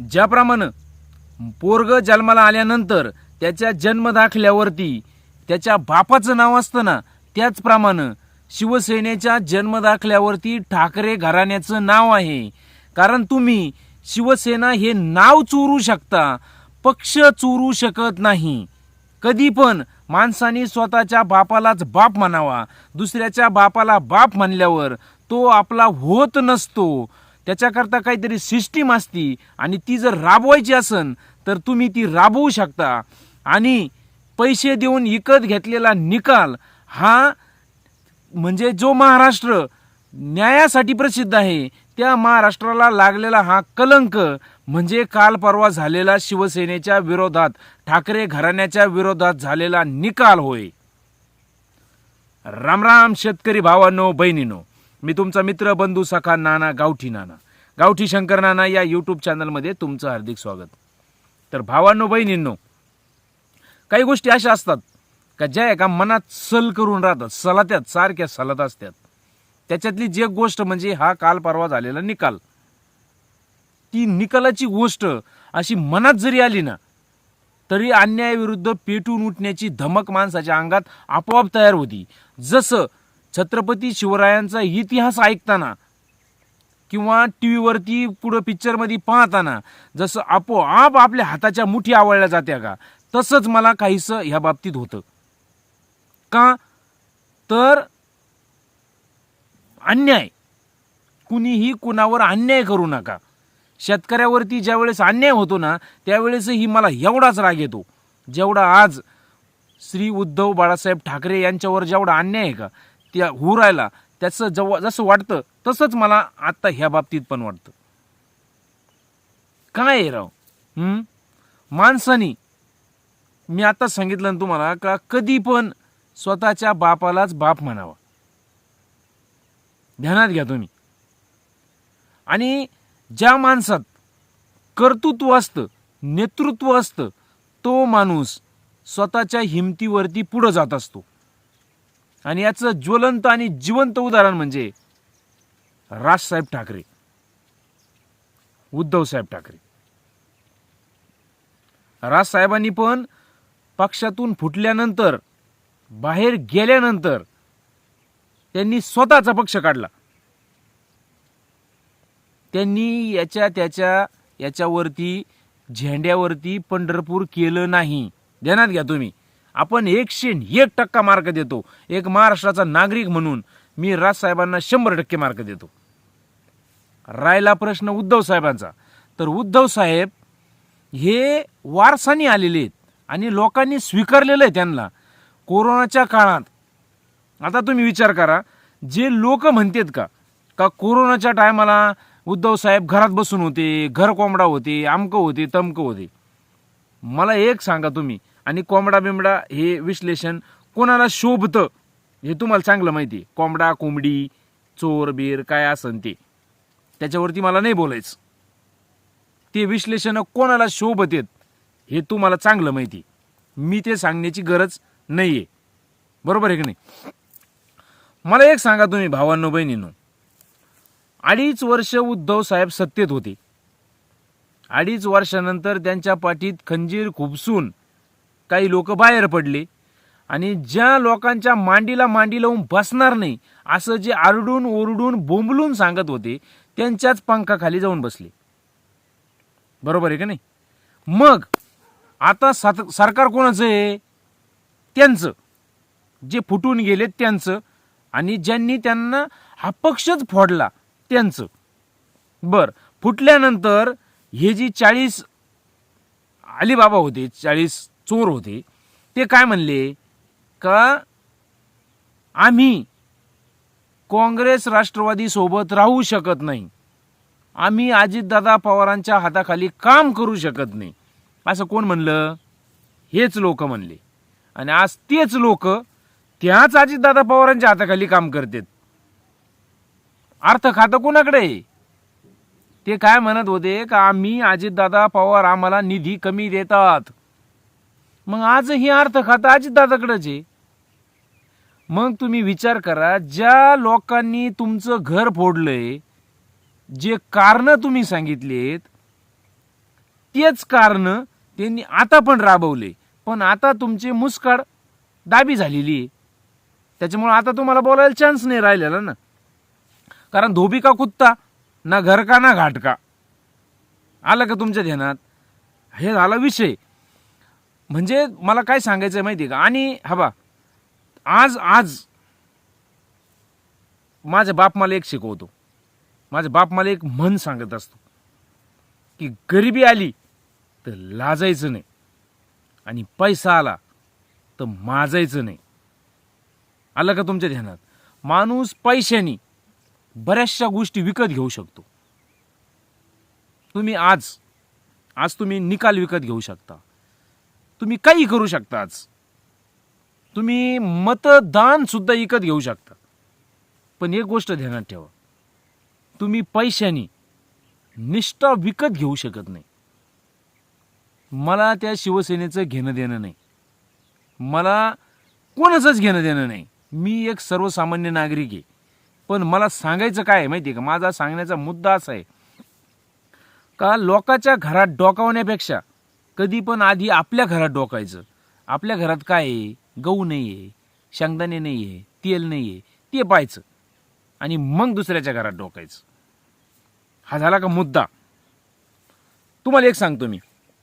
ज्याप्रमाणे पोरग जन्माला आल्यानंतर त्याच्या जन्म दाखल्यावरती त्याच्या बापाचं नाव असतं ना त्याचप्रमाणे शिवसेनेच्या जन्म दाखल्यावरती ठाकरे घराण्याचं नाव आहे. कारण तुम्ही शिवसेना हे नाव चोरू शकता पक्ष चोरू शकत नाही. कधी पण माणसाने स्वतःच्या बापालाच बाप म्हणावा. दुसऱ्याच्या बापाला बाप म्हणल्यावर तो आपला होत नसतो. त्याच्याकरता काहीतरी सिस्टीम असती आणि ती जर राबवायची असन तर तुम्ही ती राबवू शकता. आणि पैसे देऊन विकत घेतलेला निकाल हा म्हणजे जो महाराष्ट्र न्यायासाठी प्रसिद्ध आहे त्या महाराष्ट्राला लागलेला हा कलंक म्हणजे काल परवा झालेला शिवसेनेच्या विरोधात ठाकरे घराण्याच्या विरोधात झालेला निकाल होय. रामराम शेतकरी भावांनो बहिणीनो मी तुमचा मित्र बंधू सखा नाना गावठी नाना. गावठी शंकर नाना या यूट्यूब चॅनलमध्ये तुमचं हार्दिक स्वागत. तर भावांनो बहिणींनो काही गोष्टी अशा असतात का ज्या एका मनात सल करून राहतात सलात्यात सारख्या सलत असतात. त्याच्यातली जी एक गोष्ट म्हणजे हा काल परवा झालेला निकाल. ती निकालाची गोष्ट अशी मनात जरी आली ना तरी अन्यायाविरुद्ध पेटून उठण्याची धमक माणसाच्या अंगात आपोआप तयार होती. जसं छत्रपती शिवरायांचा इतिहास ऐकताना किंवा टी व्हीवरती पुढं पिक्चरमध्ये पाहताना जसं आपोआप आपल्या हाताच्या मुठी आवळल्या जात्या का तसंच मला काहीसं ह्या बाबतीत होतं. का? तर अन्याय. कुणीही कुणावर अन्याय करू नका. शेतकऱ्यावरती ज्यावेळेस अन्याय होतो ना त्यावेळेसही मला एवढाच राग येतो. जेवढा आज श्री उद्धव बाळासाहेब ठाकरे यांच्यावर जेवढा अन्याय आहे का त्या होऊ राहिला त्याचं जेव्हा जसं वाटतं तसंच मला आत्ता ह्या बाबतीत पण वाटतं. काय आहे राव? माणसानी मी आता सांगितलं ना तुम्हाला का कधी पण स्वतःच्या बापालाच बाप म्हणावा. ध्यानात घ्या तुम्ही. आणि ज्या माणसात कर्तृत्व असतं नेतृत्व असतं तो माणूस स्वतःच्या हिमतीवरती पुढं जात असतो. आणि याचं ज्वलंत आणि जिवंत उदाहरण म्हणजे राजसाहेब ठाकरे. उद्धवसाहेब ठाकरे. राजसाहेबांनी पण पक्षातून फुटल्यानंतर बाहेर गेल्यानंतर त्यांनी स्वतःचा पक्ष काढला. त्यांनी याच्या त्याच्या याच्यावरती झेंड्यावरती पंढरपूर केलं नाही. ध्यानात घ्या तुम्ही. आपण एकशे एक टक्का मार्क देतो. एक महाराष्ट्राचा नागरिक म्हणून मी राजसाहेबांना शंभर टक्के मार्क देतो. राहिला प्रश्न उद्धव साहेबांचा. तर उद्धव साहेब हे वारसानी आलेले आहेत आणि लोकांनी स्वीकारलेलं आहे त्यांना. कोरोनाच्या काळात आता तुम्ही विचार करा जे लोक म्हणतात का का कोरोनाच्या टायमाला उद्धव साहेब घरात बसून होते घर कोंबडा होते आमकं होते तमकं होते. मला एक सांगा तुम्ही आणि कोंबडा बिंबडा हे विश्लेषण कोणाला शोभतं हे तुम्हाला चांगलं माहिती आहे कोंबडा कोंबडी चोर बीर काय असन ते. त्याच्यावरती मला नाही बोलायचं. ते विश्लेषण कोणाला शोभत आहेत हे तुम्हाला चांगलं माहिती आहे. मी ते सांगण्याची गरज नाही आहे बरोबर आहे की नाही? मला एक सांगा तुम्ही भावांनो बहिणींनो. अडीच वर्ष उद्धव साहेब सत्तेत होते. अडीच वर्षानंतर त्यांच्या पाठीत खंजीर खुपसून काही लोक बाहेर पडले. आणि ज्या लोकांच्या मांडीला मांडी लावून बसणार नाही असं जे आरडून ओरडून बोंबलून सांगत होते त्यांच्याच पंखाखाली जाऊन बसले. बरोबर आहे का नाही? मग आता सात- सरकार कोणाचं आहे? त्यांचं. जे फुटून गेले त्यांचं. आणि ज्यांनी त्यांना हा पक्षच फोडला त्यांचं. बर फुटल्यानंतर हे जी चाळीस अलिबाबा होते चाळीस चोर होते. ते काय म्हणले? का आम्ही काँग्रेस राष्ट्रवादी सोबत राहू शकत नाही. आम्ही अजितदादा पवारांच्या हाताखाली काम करू शकत नाही. असं कोण म्हणलं? हेच लोक म्हणले. आणि आज तेच लोक त्याच अजितदादा पवारांच्या हाताखाली काम करतात. अर्थ खातं कोणाकडे? ते काय म्हणत होते? का आम्ही अजितदादा पवार आम्हाला निधी कमी देतात. मग आजही अर्थ खातं अजितदादाकडेच आहे. मग तुम्ही विचार करा ज्या लोकांनी तुमचं घर फोडलंय जे कारण तुम्ही सांगितलेत तेच कारण त्यांनी आता पण राबवले. पण आता तुमची मुस्काळ दाबी झालेली आहे. त्याच्यामुळे आता तुम्हाला बोलायला चान्स नाही राहिलेला ना. कारण धोबी का कुत्ता ना घर का ना घाट का? आलं का तुमच्या ध्यानात? हे झाला विषय. म्हणजे मला काय सांगायचं आहे माहिती आहे का? आणि हवा आज आज माझा बाप मला एक शिकवतो. माझा बाप मला एक म्हण सांगत असतो. की गरिबी आली तर लाजायचं नाही. आणि पैसा आला तर माजायचं नाही. आलं का तुमच्या ध्यानात? माणूस पैशाने बऱ्याचशा गोष्टी विकत घेऊ शकतो. तुम्ही आज आज तुम्ही निकाल विकत घेऊ शकता. तुम्ही काही करू शकता आज तुम्ही मतदान सुद्धा विकत घेऊ शकता. पण एक गोष्ट ध्यानात ठेवा. तुम्ही पैशानी निष्ठा विकत घेऊ शकत नाही. मला त्या शिवसेनेचं घेणं देणं नाही. मला कोणाचंच घेणं देणं नाही. मी एक सर्वसामान्य नागरिक आहे. पण मला सांगायचं काय आहे माहिती आहे का? माझा सांगण्याचा मुद्दा असा आहे. का लोकाच्या घरात डोकावण्यापेक्षा कधी पण आधी आपल्या घरात डोकायचं. आपल्या घरात काय आहे? गहू नाही आहे शेंगदाणे नाही आहे तेल नाही आहे ते पाहायचं. आणि मग दुसऱ्याच्या घरात डोकायचं. हा झाला का मुद्दा? तुम्हाला एक सांगतो मी.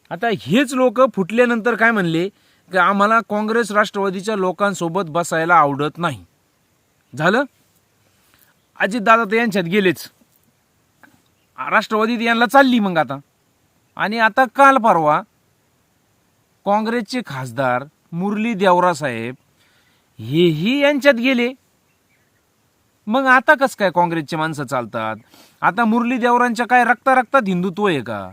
आता हेच लोक फुटल्यानंतर काय म्हणले? की आम्हाला काँग्रेस राष्ट्रवादीच्या लोकांसोबत बसायला आवडत नाही. झालं? अजितदादा तर यांच्यात गेलेच. राष्ट्रवादीत यांना चालली मग आता. आणि आता काल परवा काँग्रेसचे खासदार मुरली देवरा साहेब हेही यांच्यात गेले. मग आता कसं काय काँग्रेसचे माणसं चालतात? आता मुरली देवरांच्या काय रक्ता रक्तात हिंदुत्व आहे का?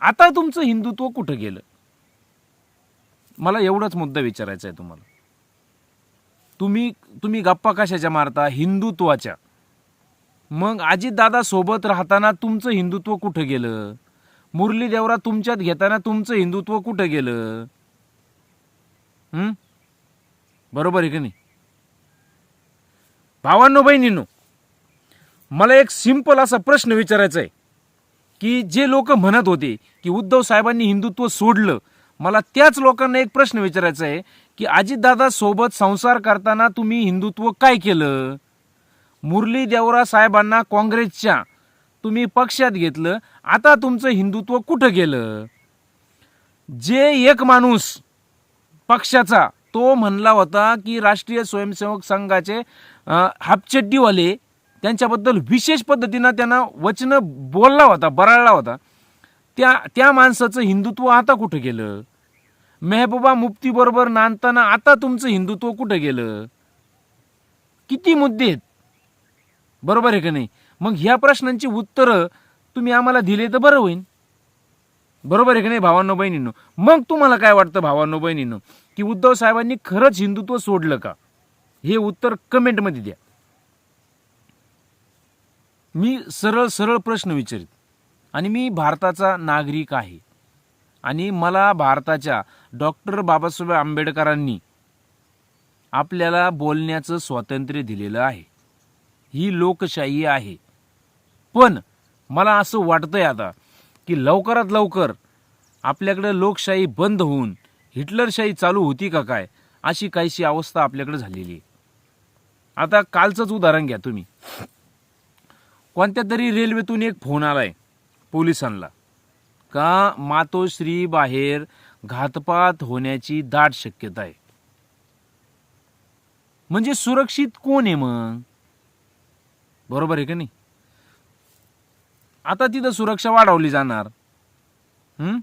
आता तुमचं हिंदुत्व कुठं गेलं? मला एवढाच मुद्दा विचारायचा आहे तुम्हाला. तुम्ही तुम्ही गप्पा कशाच्या मारता? हिंदुत्वाच्या. मग अजितदादा सोबत राहताना तुमचं हिंदुत्व कुठं गेलं? मुरली देवरा तुमच्यात घेताना तुमचं हिंदुत्व कुठं गेलं? बरोबर आहे की नाही? भावांनो बहिणींनो मला एक सिंपल असा प्रश्न विचारायचा आहे की जे लोक म्हणत होते की उद्धव साहेबांनी हिंदुत्व सोडलं मला त्याच लोकांना एक प्रश्न विचारायचा आहे की अजितदादा सोबत संसार करताना तुम्ही हिंदुत्व काय केलं? मुरली देवरा साहेबांना काँग्रेसच्या तुम्ही पक्षात घेतलं आता तुमचं हिंदुत्व कुठं गेलं? जे एक माणूस पक्षाचा तो म्हणला होता की राष्ट्रीय स्वयंसेवक संघाचे हापचड्डीवाले त्यांच्याबद्दल विशेष पद्धतीनं त्यांना वचनं बोलला होता बराळला होता. त्या त्या माणसाचं हिंदुत्व आता कुठं गेलं? मेहबूबा मुफ्तीबरोबर नांदताना आता तुमचं हिंदुत्व कुठं गेलं? किती मुद्दे आहेत? बरोबर आहे का नाही? मग ह्या प्रश्नांची उत्तरं तुम्ही आम्हाला दिले तर बरं होईल बरोबर आहे की नाही भावांनो बहिणींनो? मग तुम्हाला काय वाटतं भावांनो बहिणींनो? की उद्धव साहेबांनी खरंच हिंदुत्व सोडलं का? हे उत्तर कमेंटमध्ये द्या. मी सरळ सरळ प्रश्न विचारित आणि मी भारताचा नागरिक आहे. आणि मला भारताच्या डॉक्टर बाबासाहेब आंबेडकरांनी आपल्याला बोलण्याचं स्वातंत्र्य दिलेलं आहे. ही लोकशाही आहे. पण मला असं वाटतंय आता की लवकरात लवकर आपल्याकडं लोकशाही बंद होऊन हिटलरशाही चालू होती का काय अशी काहीशी अवस्था आपल्याकडे झालेली आहे. आता कालचंच उदाहरण घ्या तुम्ही. कोणत्या तरी रेल्वेतून एक फोन आलाय पोलिसांना. का मातोश्री बाहेर घातपात होण्याची दाट शक्यता आहे. म्हणजे सुरक्षित कोण आहे मग? बरोबर आहे का नाही? आता तिथं सुरक्षा वाढवली जाणार. बरं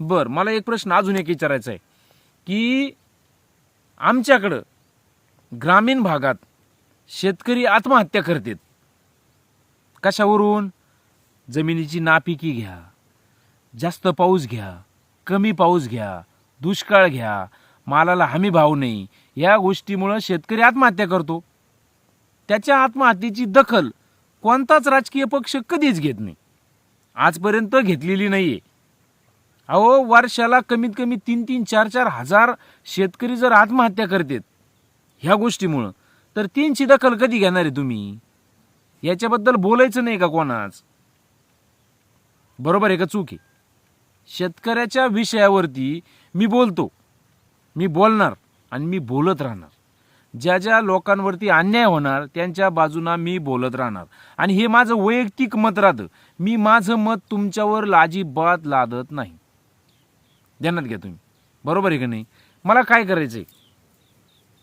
बर मला एक प्रश्न अजून एक विचारायचा आहे. की आमच्याकडं ग्रामीण भागात शेतकरी आत्महत्या करतात. कशावरून? जमिनीची नापिकी घ्या जास्त पाऊस घ्या कमी पाऊस घ्या दुष्काळ घ्या मालाला हमी भाव नाही या गोष्टीमुळं शेतकरी आत्महत्या करतो. त्याच्या आत्महत्येची दखल कोणताच राजकीय पक्ष कधीच घेत नाही. आजपर्यंत घेतलेली नाहीये. अहो वर्षाला कमीत कमी तीन तीन चार चार हजार शेतकरी जर आत्महत्या करतात ह्या गोष्टीमुळं तर तीनची दखल कधी घेणार आहे तुम्ही? याच्याबद्दल बोलायचं नाही का कोणाच? बरोबर आहे का चूक आहे? शेतकऱ्याच्या विषयावरती मी बोलतो. मी बोलणार आणि मी बोलत राहणार. ज्या ज्या लोकांवरती अन्याय होणार त्यांच्या बाजूना मी बोलत राहणार. आणि हे माझं वैयक्तिक मत राहतं. मी माझं मत तुमच्यावर अजिबात लादत नाही. ध्यानात घ्या तुम्ही. बरोबर आहे का नाही? मला काय करायचंय?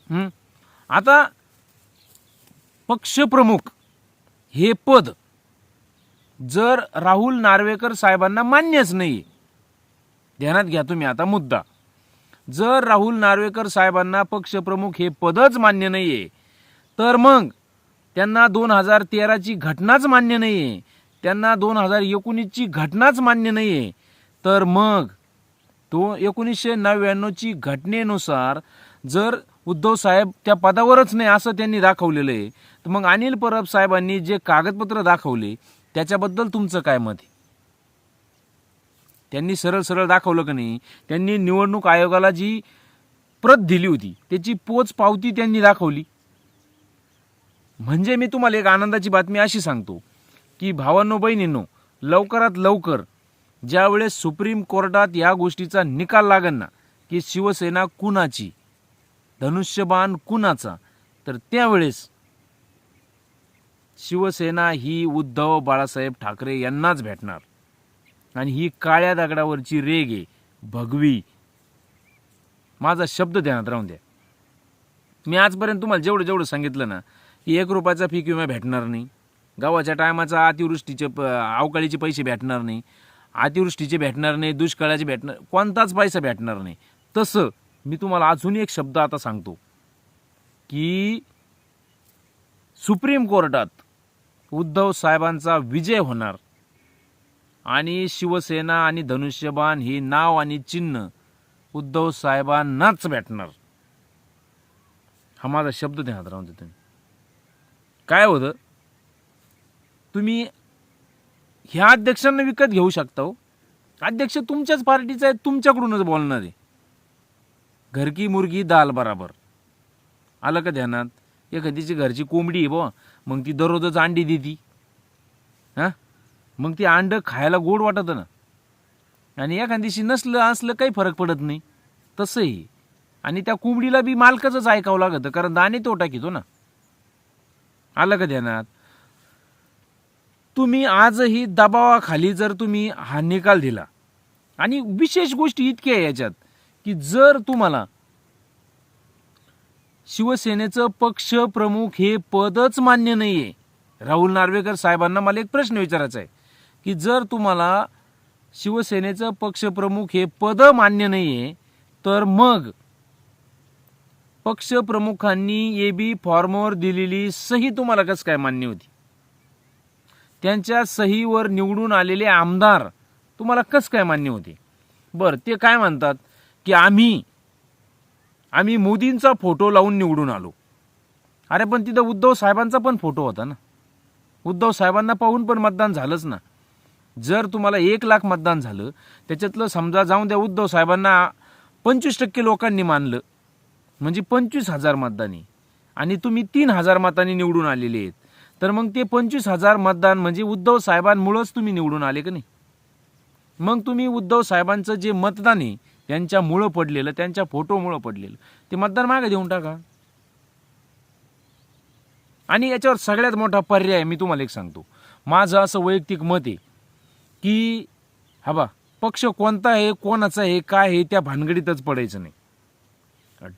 आहे आता पक्षप्रमुख हे पद जर राहुल नार्वेकर साहेबांना मान्यच नाही ध्यानात घ्या तुम्ही आता मुद्दा. जर राहुल नार्वेकर साहेबांना पक्षप्रमुख हे पदच मान्य नाही आहे तर मग त्यांना दोन हजार तेराची घटनाच मान्य नाही आहे त्यांना दोन हजार एकोणीसची घटनाच मान्य नाही आहे तर मग तो एकोणीसशे नव्याण्णवची घटनेनुसार जर उद्धव साहेब त्या पदावरच नाही असं त्यांनी दाखवलेलं आहे तर मग अनिल परब साहेबांनी जे कागदपत्र दाखवले त्याच्याबद्दल तुमचं काय मत आहे? त्यांनी सरळ सरळ दाखवलं का नाही त्यांनी निवडणूक आयोगाला जी प्रत दिली होती त्याची पोच पावती त्यांनी दाखवली. म्हणजे मी तुम्हाला एक आनंदाची बातमी अशी सांगतो की भावांनो बहिणींनो लवकरात लवकर ज्यावेळेस सुप्रीम कोर्टात या गोष्टीचा निकाल लागन ना की शिवसेना कुणाची धनुष्यबाण कुणाचा तर त्यावेळेस शिवसेना ही उद्धव बाळासाहेब ठाकरे यांनाच भेटणार. आणि ही काळ्या दगडावरची रेग आहे. भगवी. माझा शब्द ध्यानात राहून द्या. मी आजपर्यंत तुम्हाला जेवढं जेवढं सांगितलं ना की एक रुपयाचा पीक विमा भेटणार नाही. गावाच्या टायमाचा अतिवृष्टीचे प अवकाळीचे पैसे भेटणार नाही. अतिवृष्टीचे भेटणार नाही दुष्काळाचे भेटणार कोणताच पैसा भेटणार नाही. तसं मी तुम्हाला अजून एक शब्द आता सांगतो की सुप्रीम कोर्टात उद्धव साहेबांचा विजय होणार. आणि शिवसेना आणि धनुष्यबाण हे नाव आणि चिन्ह उद्धव साहेबांनाच भेटणार. हा माझा शब्द ध्यानात राहून देतो काय होतं? तुम्ही ह्या अध्यक्षांना विकत घेऊ शकता हो. अध्यक्ष तुमच्याच पार्टीचा आहे तुमच्याकडूनच बोलणार आहे. घरकी मुर्गी दाल बराबर. आलं का ध्यानात? एखादीची घरची कोंबडी आहे बुवा मग ती दररोजच अंडी देती. हां? मग ते अंड खायला गोड वाटत ना. आणि एखादीशी नसलं असलं काही फरक पडत नाही. तसंही. आणि त्या कोंबडीला बी मालकाचंच ऐकावं लागतं कारण दाणे तो टाकीतो ना. आलं का ध्यानात? तुम्ही आजही दबावाखाली जर तुम्ही हा निकाल दिला. आणि विशेष गोष्टी इतक्या आहे याच्यात की जर तुम्हाला शिवसेनेचं पक्ष प्रमुख हे पदच मान्य नाहीये. राहुल नार्वेकर साहेबांना मला एक प्रश्न विचारायचा आहे. की जर तुम्हाला शिवसेनेचं पक्षप्रमुख हे पद मान्य नाहीये तर मग पक्षप्रमुखांनी ए बी फॉर्मवर दिलेली सही तुम्हाला कसं काय मान्य होती? त्यांच्या सहीवर निवडून आलेले आमदार तुम्हाला कसं काय मान्य होते? बरं ते काय म्हणतात की आम्ही आम्ही मोदींचा फोटो लावून निवडून आलो. अरे पण तिथं उद्धव साहेबांचा पण फोटो होता ना. उद्धव साहेबांना पाहून पण मतदान झालंच ना. जर तुम्हाला एक लाख मतदान झालं त्याच्यातलं समजा जाऊन द्या उद्धव साहेबांना पंचवीस टक्के लोकांनी मानलं. म्हणजे पंचवीस हजार मतदानी. आणि तुम्ही तीन हजार मतांनी निवडून आलेले आहेत. तर मग ते पंचवीस हजार मतदान म्हणजे उद्धव साहेबांमुळंच तुम्ही निवडून आले का नाही? मग तुम्ही उद्धव साहेबांचं जे मतदान आहे त्यांच्यामुळं पडलेलं त्यांच्या फोटोमुळं पडलेलं ते मतदान मागे देऊन टाका. आणि याच्यावर सगळ्यात मोठा पर्याय मी तुम्हाला एक सांगतो. माझं असं वैयक्तिक मत आहे की हा बा पक्ष कोणता आहे कोणाचा आहे काय आहे त्या भानगडीतच पडायचं नाही.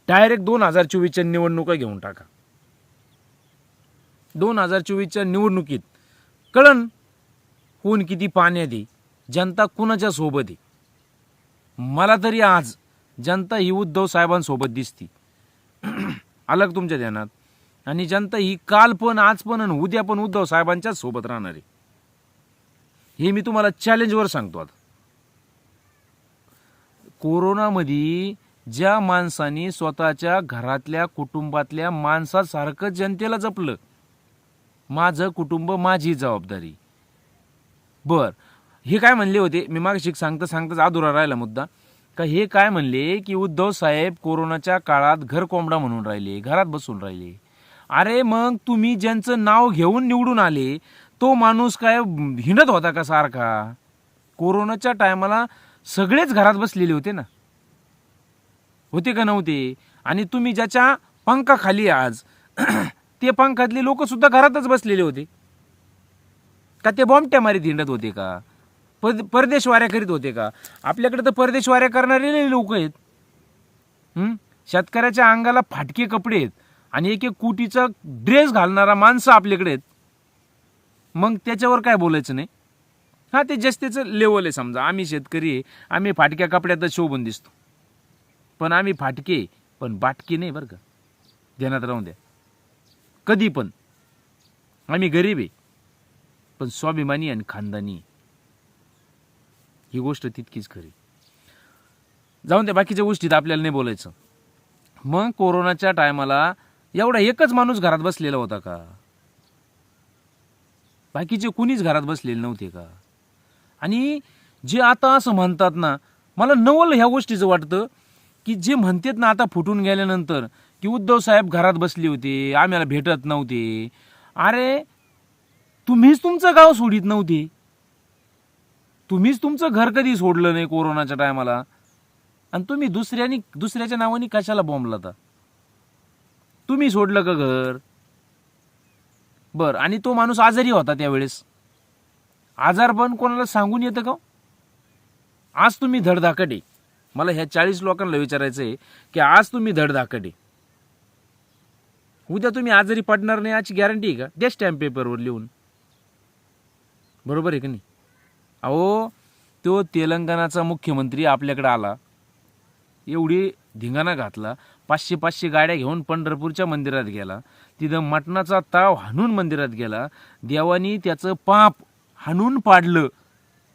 डायरेक्ट दोन हजार चोवीसच्या निवडणुका घेऊन टाका. दोन हजार चोवीसच्या निवडणुकीत कळन कोण किती पाण्यात आहे जनता कुणाच्या सोबत आहे. मला तरी आज जनता ही उद्धव साहेबांसोबत दिसती. अलग तुमच्या ध्यानात. आणि जनता ही काल पण आज पण आणि उद्या पण उद्धव साहेबांच्याच सोबत राहणार आहे. हे मी तुम्हाला चॅलेंजवर सांगतो आता. कोरोनामध्ये ज्या माणसाने स्वतःच्या घरातल्या कुटुंबातल्या माणसासारखं जनतेला जपलं माझं कुटुंब माझी जबाबदारी. बर हे काय म्हणले होते? मी मागशी शिक सांगता सांगताच अधुरा राहिला मुद्दा. का हे काय म्हणले की उद्धव साहेब कोरोनाच्या काळात घर कोंबडा म्हणून राहिले घरात बसून राहिले. अरे मग तुम्ही ज्यांचं नाव घेऊन निवडून आले तो माणूस काय हिंडत होता का सारखा? कोरोनाच्या टायमाला सगळेच घरात बसलेले होते ना. होते का नव्हते? आणि तुम्ही ज्याच्या पंखाखाली आज ते पंखातले लोक सुद्धा घरातच बसलेले होते. का ते बॉम्बट्या मारीत हिंडत होते का? पर परदेश वाऱ्या करीत होते का? आपल्याकडे तर परदेश वाऱ्या करणारे लोक आहेत. शेतकऱ्याच्या अंगाला फाटके कपडे आहेत. आणि एक एक कुटीचा ड्रेस घालणारा माणसं आपल्याकडे आहेत. मग त्याच्यावर काय बोलायचं नाही? हा ते जस्तेचं लेवल आहे समजा. आम्ही शेतकरी आहे. आम्ही फाटक्या कपड्यातच शोभून दिसतो. पण आम्ही फाटके पण बाटके नाही बरं का. ध्यानात राहून द्या. कधी पण. आम्ही गरीब आहे. पण स्वाभिमानी आणि खानदानी ही गोष्ट तितकीच खरी. जाऊन द्या बाकीच्या गोष्टीत आपल्याला नाही बोलायचं. मग कोरोनाच्या टायमाला एवढा एकच माणूस घरात बसलेला होता का? बाकीचे कुणीच घरात बसलेले नव्हते का? आणि जे आता असं म्हणतात ना मला नवल ह्या गोष्टीचं वाटतं की जे म्हणतात ना आता फुटून गेल्यानंतर की उद्धव साहेब घरात बसले होते आम्हाला भेटत नव्हते. अरे तुम्हीच तुमचं गाव सोडित नव्हते. तुम्हीच तुमचं घर कधी सोडलं नाही कोरोनाच्या टायमाला? आणि तुम्ही दुसऱ्यानी दुसऱ्याच्या नावाने कशाला बॉम्बला आता तुम्ही सोडलं का घर? बर आणि तो माणूस आजारी होता त्यावेळेस. आजार पण कोणाला सांगून येतं का हो? आज तुम्ही धडधाकडे मला ह्या चाळीस लोकांना विचारायचं आहे की आज तुम्ही धडधाकडे उद्या तुम्ही आजारी पडणार नाही याची गॅरंटी आहे का? द्या स्टॅम्प पेपरवर लिहून. बरोबर आहे का नाही? अहो तो तेलंगणाचा मुख्यमंत्री आपल्याकडे आला. एवढी धिंगाणा घातला. पाचशे पाचशे गाड्या घेऊन पंढरपूरच्या मंदिरात गेला. तिथं मटणाचा ताव हाणून मंदिरात गेला. देवानी त्याचं पाप हाणून पाडलं.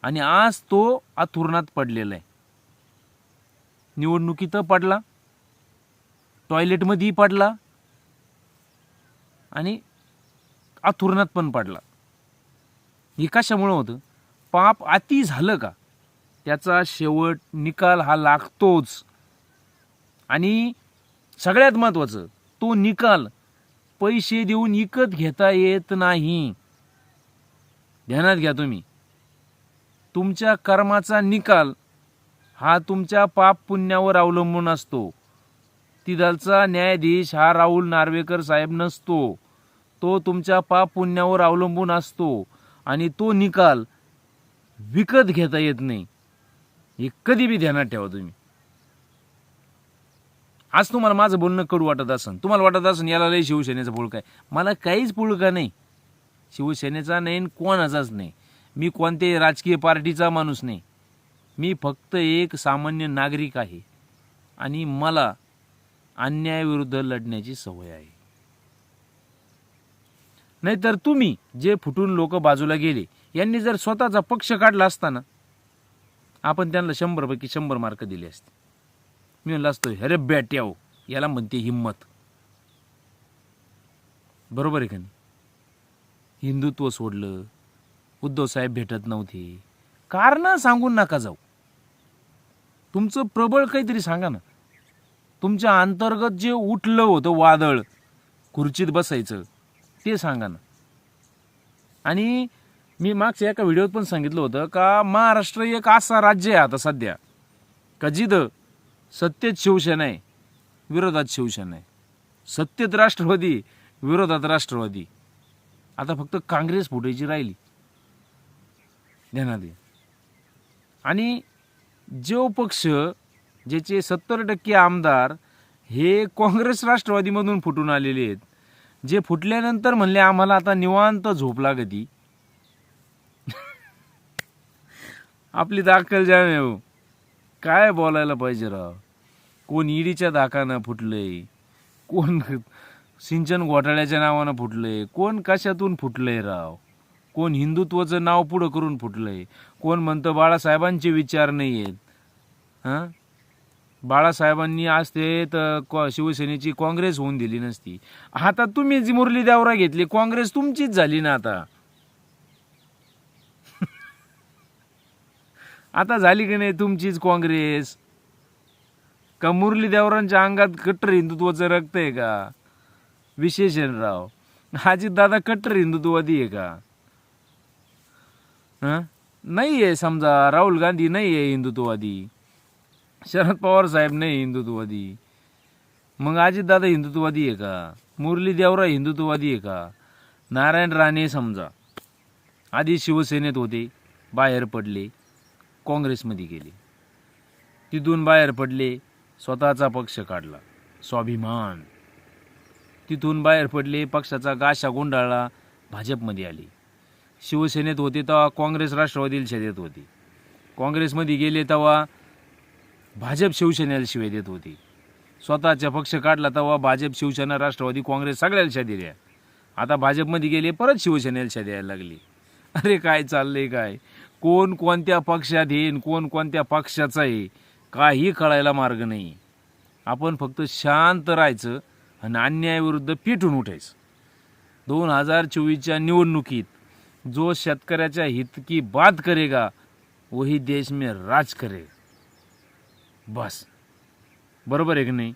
आणि आज तो आथुरणात पडलेला आहे. निवडणुकीत पडला. टॉयलेटमध्येही पडला. आणि आथुरणात पण पडला. हे कशामुळं होतं? पाप अति झालं का? त्याचा शेवट निकाल हा लागतोच. आणि सगळ्यात महत्त्वाचं तो निकाल पैसे देऊन विकत घेता येत नाही. ध्यानात घ्या तुम्ही. तुमच्या कर्माचा निकाल हा तुमच्या पाप पुण्यावर अवलंबून असतो. तिथलचा न्यायाधीश हा राहुल नार्वेकर साहेब नसतो. तो तुमच्या पाप पुण्यावर अवलंबून असतो आणि तो निकाल विकत घेता येत नाही. हे कधी बी ध्यानात ठेवा तुम्ही. आज तुम्हाला माझं बोलणं कडू वाटत असन. तुम्हाला वाटत असन याला लय शिवसेनेचा पुळका आहे. मला काहीच पुळका नाही. शिवसेनेचा नाही आणि कोणाचाच नाही. मी कोणत्याही राजकीय पार्टीचा माणूस नाही. मी फक्त एक सामान्य नागरिक आहे. आणि मला अन्यायाविरुद्ध लढण्याची सवय आहे. नाहीतर तुम्ही जे फुटून लोक बाजूला गेले यांनी जर स्वतःचा पक्ष काढला असताना आपण त्यांना शंभरपैकी शंभर मार्क दिले असते. मी म्हणलं असतो अरे बॅट्याव हो, याला म्हणते हिंमत बरोबर आहे का नाही? हिंदुत्व सोडलं उद्धव साहेब भेटत नव्हते. कारण सांगून नका जाऊ. तुमचं प्रबळ काहीतरी सांगा ना. तुमच्या अंतर्गत जे उठलं होतं वादळ खुर्चीत बसायचं ते सांगा ना. आणि मी मागच्या एका व्हिडिओत पण सांगितलं होतं का महाराष्ट्र एक असा राज्य आहे आता सध्या. का जिथं सत्तेत शिवसेना आहे विरोधात शिवसेना आहे. सत्तेत राष्ट्रवादी विरोधात राष्ट्रवादी. आता फक्त काँग्रेस फुटायची राहिली. ध्यानात आणि जो पक्ष ज्याचे सत्तर टक्के आमदार हे काँग्रेस राष्ट्रवादीमधून फुटून आलेले आहेत जे फुटल्यानंतर म्हणले आम्हाला आता निवांत झोप लागती. आपली दाखल जाम हो. काय बोलायला पाहिजे राव? कोण ईडीच्या दाकानं फुटले? कोण सिंचन घोटाळ्याच्या नावानं फुटले? कोण कशातून फुटले राव? कोण हिंदुत्वाचं नाव पुढं करून फुटलंय कोण म्हणतं बाळासाहेबांचे विचार नाही आहेत हां? बाळासाहेबांनी आज ते तर कॉ शिवसेनेची काँग्रेस होऊन दिली नसती. आता तुम्ही जी मुरली देवरा घेतली काँग्रेस तुमचीच झाली ना आता. आता झाली की नाही तुमचीच काँग्रेस? का मुरली देवरांच्या अंगात कट्टर हिंदुत्वाचं रक्त आहे का? विशेषणराव दादा कट्टर हिंदुत्ववादी आहे का? हां? नाही आहे समजा. राहुल गांधी नाही आहे हिंदुत्ववादी. शरद पवार साहेब नाही हिंदुत्ववादी. मग अजितदादा हिंदुत्ववादी आहे का? मुरली देवरा हिंदुत्ववादी आहे का? नारायण राणे समजा. आधी शिवसेनेत होते बाहेर पडले. काँग्रेसमध्ये गेले. तिथून बाहेर पडले स्वतःचा पक्ष काढला. स्वाभिमान. तिथून बाहेर पडले पक्षाचा गाशा गुंडाळला भाजपमध्ये आले. शिवसेनेत होते तेव्हा काँग्रेस राष्ट्रवादीला शेत होते. काँग्रेसमध्ये गेले तेव्हा भाजप शिवसेनेला शिवाय देत होती. स्वतःचा पक्ष काढला तेव्हा भाजप शिवसेना राष्ट्रवादी काँग्रेस सगळ्याला शा दिल्या आता भाजपमध्ये गेले परत शिवसेनेला शा द्यायला लागली. अरे काय चाललंय काय? कोण कोणत्या पक्षात येईन कोण कोणत्या पक्षाचा आहे काही कळायला मार्ग नाही. आपण फक्त शांत राहायचं आणि अन्यायाविरुद्ध पिटून उठायचं. दोन हजार चोवीसच्या निवडणुकीत जो शेतकऱ्याच्या हित की बात करेगा वही देश में राज करे. बस. बरोबर आहे की नाही?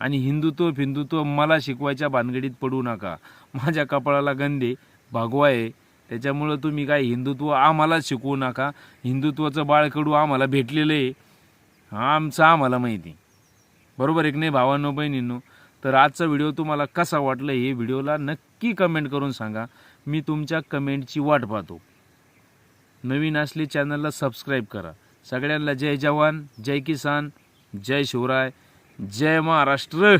आणि हिंदुत्व फिंदुत्व मला शिकवायच्या भानगडीत पडू नका. माझ्या कपाळाला गंदे भागवा आहे. त्याच्यामुळं तुम्ही काय हिंदुत्व आम्हाला शिकवू नका. हिंदुत्वाचं बाळकडू आम्हाला भेटलेलं आहे. आमचं आम्हाला माहिती. बरोबर एक नाही भावांनो बहिणींनो? तर आजचा व्हिडिओ तुम्हाला कसा वाटला हे व्हिडिओला नक्की कमेंट करून सांगा. मी तुमच्या कमेंटची वाट पाहतो. नवीन असले चॅनलला सबस्क्राईब करा. सगळ्यांना जय जवान जय किसान जय शिवराय जय महाराष्ट्र!